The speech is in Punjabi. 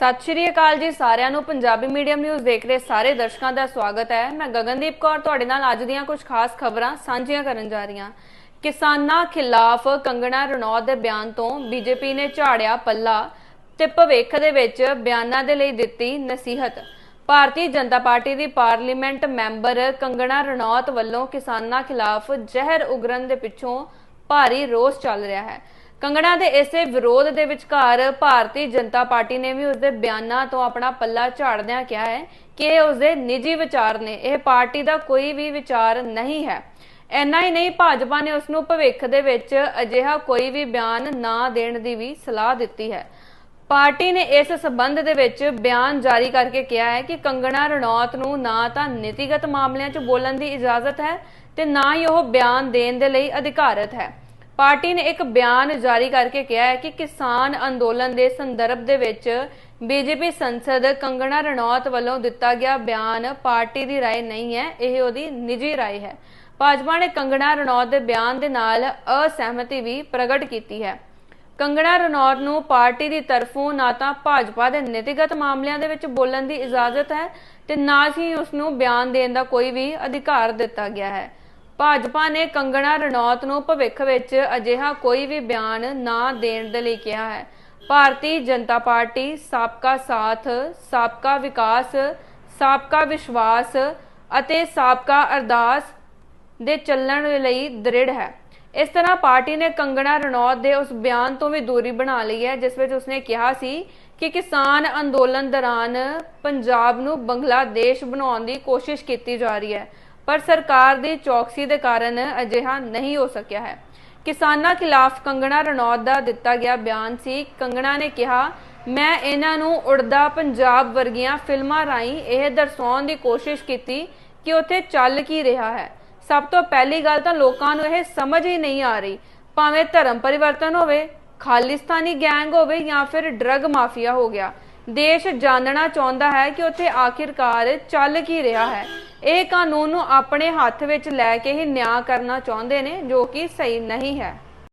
ਸਤਿ ਸ਼੍ਰੀ ਅਕਾਲ ਜੀ ਸਾਰਿਆਂ ਨੂੰ। ਪੰਜਾਬੀ ਮੀਡੀਅਮ ਨਿਊਜ਼ ਦੇਖ ਰਹੇ ਸਾਰੇ ਦਰਸ਼ਕਾਂ ਦਾ ਸਵਾਗਤ ਹੈ। ਮੈਂ ਗਗਨਦੀਪ ਕੌਰ ਤੁਹਾਡੇ ਨਾਲ ਅੱਜ ਦੀਆਂ ਕੁਝ ਖਾਸ ਖਬਰਾਂ ਸਾਂਝੀਆਂ ਕਰਨ ਜਾ ਰਹੀ ਹਾਂ। ਕਿਸਾਨਾਂ ਖਿਲਾਫ ਕੰਗਣਾ ਰਣੌਤ ਦੇ ਬਿਆਨ ਤੋਂ ਬੀਜੇਪੀ ਨੇ ਝਾੜਿਆ ਪੱਲਾ। ਤੇ ਭਵਿੱਖ ਦੇ ਵਿੱਚ ਬਿਆਨਾਂ ਦੇ ਲਈ ਦਿੱਤੀ ਨਸੀਹਤ। ਭਾਰਤੀ ਜਨਤਾ ਪਾਰਟੀ ਦੀ ਪਾਰਲੀਮੈਂਟ ਮੈਂਬਰ ਕੰਗਣਾ ਰਣੌਤ ਵੱਲੋਂ ਕਿਸਾਨਾਂ ਖਿਲਾਫ ਜ਼ਹਿਰ ਉਗਰਨ ਦੇ ਪਿੱਛੋਂ ਭਾਰੀ ਰੋਸ ਚੱਲ ਰਿਹਾ ਹੈ। ਕੰਗਣਾ ਦੇ ਇਸੇ ਵਿਰੋਧ ਦੇ ਵਿਚਕਾਰ ਭਾਰਤੀ ਜਨਤਾ ਪਾਰਟੀ ਨੇ ਵੀ ਉਸਦੇ ਬਿਆਨਾਂ ਤੋਂ ਆਪਣਾ ਪੱਲਾ ਝਾੜਦਿਆਂ ਕਿਹਾ ਹੈ ਕਿ ਇਹ ਉਸਦੇ ਨਿੱਜੀ ਵਿਚਾਰ ਨੇ। ਇਹ ਪਾਰਟੀ ਦਾ ਕੋਈ ਵੀ ਵਿਚਾਰ ਨਹੀਂ ਹੈ। ਇੰਨਾ ਹੀ ਨਹੀਂ, ਭਾਜਪਾ ਨੇ ਉਸ ਨੂੰ ਭਵਿੱਖ ਦੇ ਵਿੱਚ ਅਜਿਹਾ ਕੋਈ ਵੀ ਬਿਆਨ ਨਾ ਦੇਣ ਦੀ ਵੀ ਸਲਾਹ ਦਿੱਤੀ ਹੈ। ਪਾਰਟੀ ਨੇ ਇਸ ਸਬੰਧ ਦੇ ਵਿੱਚ ਬਿਆਨ ਜਾਰੀ ਕਰਕੇ ਕਿਹਾ ਹੈ ਕਿ ਕੰਗਣਾ ਰਣੌਤ ਨੂੰ ਨਾ ਤਾਂ ਨੀਤੀਗਤ ਮਾਮਲਿਆਂ 'ਚ ਬੋਲਣ ਦੀ ਇਜਾਜ਼ਤ ਹੈ ਤੇ ਨਾ ਹੀ ਉਹ ਬਿਆਨ ਦੇਣ ਦੇ ਲਈ ਅਧਿਕਾਰਤ ਹੈ। ਪਾਰਟੀ ਨੇ ਇੱਕ ਬਿਆਨ ਜਾਰੀ ਕਰਕੇ ਕਿਹਾ ਹੈ ਕਿ ਕਿਸਾਨ ਅੰਦੋਲਨ ਦੇ ਸੰਦਰਭ ਦੇ ਵਿੱਚ ਬੀਜੇਪੀ ਸੰਸਦ ਕੰਗਣਾ ਰਣੌਤ ਵੱਲੋਂ ਦਿੱਤਾ ਗਿਆ ਬਿਆਨ ਪਾਰਟੀ ਦੀ رائے ਨਹੀਂ ਹੈ ਇਹ ਉਹਦੀ ਨਿੱਜੀ رائے ਹੈ ਭਾਜਪਾ ਨੇ ਕੰਗਣਾ ਰਣੌਤ ਦੇ ਬਿਆਨ ਦੇ ਨਾਲ ਅਸਹਿਮਤੀ ਵੀ ਪ੍ਰਗਟ ਕੀਤੀ ਹੈ ਕੰਗਣਾ ਰਣੌਤ ਨੂੰ ਪਾਰਟੀ ਦੀ ਤਰਫੋਂ ਨਾ ਤਾਂ ਭਾਜਪਾ ਦੇ ਨੀਤੀਗਤ ਮਾਮਲਿਆਂ ਦੇ ਵਿੱਚ ਬੋਲਣ ਦੀ ਇਜਾਜ਼ਤ ਹੈ ਤੇ ਨਾ ਹੀ ਉਸ ਨੂੰ ਬਿਆਨ ਦੇਣ ਦਾ ਕੋਈ ਵੀ ਅਧਿਕਾਰ ਦਿੱਤਾ ਗਿਆ ਹੈ ਭਾਜਪਾ ਨੇ ਕੰਗਣਾ ਰਣੌਤ ਨੂੰ ਭਵਿੱਖ ਵਿੱਚ ਅਜਿਹਾ ਕੋਈ ਵੀ ਬਿਆਨ ਨਾ ਦੇਣ ਦੇ ਲਈ ਕਿਹਾ ਹੈ। ਭਾਰਤੀ ਜਨਤਾ ਪਾਰਟੀ, ਸਾਬਕਾ ਸਾਥ, ਸਾਬਕਾ ਵਿਕਾਸ, ਸਾਬਕਾ ਵਿਸ਼ਵਾਸ ਅਤੇ ਸਾਬਕਾ ਅਰਦਾਸ ਦੇ ਚੱਲਣ ਲਈ ਦ੍ਰਿੜ ਹੈ। ਇਸ ਤਰ੍ਹਾਂ ਪਾਰਟੀ ਨੇ ਕੰਗਣਾ ਰਣੌਤ ਦੇ ਉਸ ਬਿਆਨ ਤੋਂ ਵੀ ਦੂਰੀ ਬਣਾ ਲਈ ਹੈ, ਜਿਸ ਵਿੱਚ ਉਸਨੇ ਕਿਹਾ ਸੀ ਕਿ ਕਿਸਾਨ ਅੰਦੋਲਨ ਦੌਰਾਨ ਪੰਜਾਬ ਨੂੰ ਬੰਗਲਾਦੇਸ਼ ਬਣਾਉਣ ਦੀ ਕੋਸ਼ਿਸ਼ ਕੀਤੀ ਜਾ ਰਹੀ ਹੈ। ਪਰ ਸਰਕਾਰ ਦੀ ਚੌਕਸੀ ਦੇ ਕਾਰਨ ਅਜਿਹਾ ਨਹੀਂ ਹੋ ਸਕਿਆ ਹੈ। ਕਿਸਾਨਾਂ ਖਿਲਾਫ ਕੰਗਣਾ ਰਣੌਤ ਦਾ ਦਿੱਤਾ ਗਿਆ ਬਿਆਨ ਸੀ। ਕੰਗਣਾ ਨੇ ਕਿਹਾ, ਮੈਂ ਇਹਨਾਂ ਨੂੰ ਉੜਦਾ ਪੰਜਾਬ ਵਰਗੀਆਂ ਫਿਲਮਾਂ ਰਾਹੀਂ ਇਹ ਦਰਸਾਉਣ ਦੀ ਕੋਸ਼ਿਸ਼ ਕੀਤੀ ਕਿ ਉੱਥੇ ਚੱਲ ਕੀ ਰਿਹਾ ਹੈ। ਸਭ ਤੋਂ ਪਹਿਲੀ ਗੱਲ ਤਾਂ ਲੋਕਾਂ ਨੂੰ ਇਹ ਸਮਝ ਹੀ ਨਹੀਂ ਆ ਰਹੀ। ਭਾਵੇਂ ਧਰਮ ਪਰਿਵਰਤਨ ਹੋਵੇ, ਖਾਲਿਸਤਾਨੀ ਗੈਂਗ ਹੋਵੇ ਜਾਂ ਫਿਰ ਡਰੱਗ ਮਾਫੀਆ ਹੋ ਗਿਆ, ਦੇਸ਼ ਜਾਣਨਾ ਚਾਹੁੰਦਾ ਹੈ ਕਿ ਉੱਥੇ ਆਖਿਰਕਾਰ ਚੱਲ ਕੀ ਰਿਹਾ ਹੈ। ਇਹ ਕਾਨੂੰਨ ਨੂੰ ਆਪਣੇ ਹੱਥ ਵਿੱਚ ਲੈ ਕੇ ਹੀ ਨਿਆਂ ਕਰਨਾ ਚਾਹੁੰਦੇ ਨੇ, ਜੋ ਕਿ ਸਹੀ ਨਹੀਂ ਹੈ।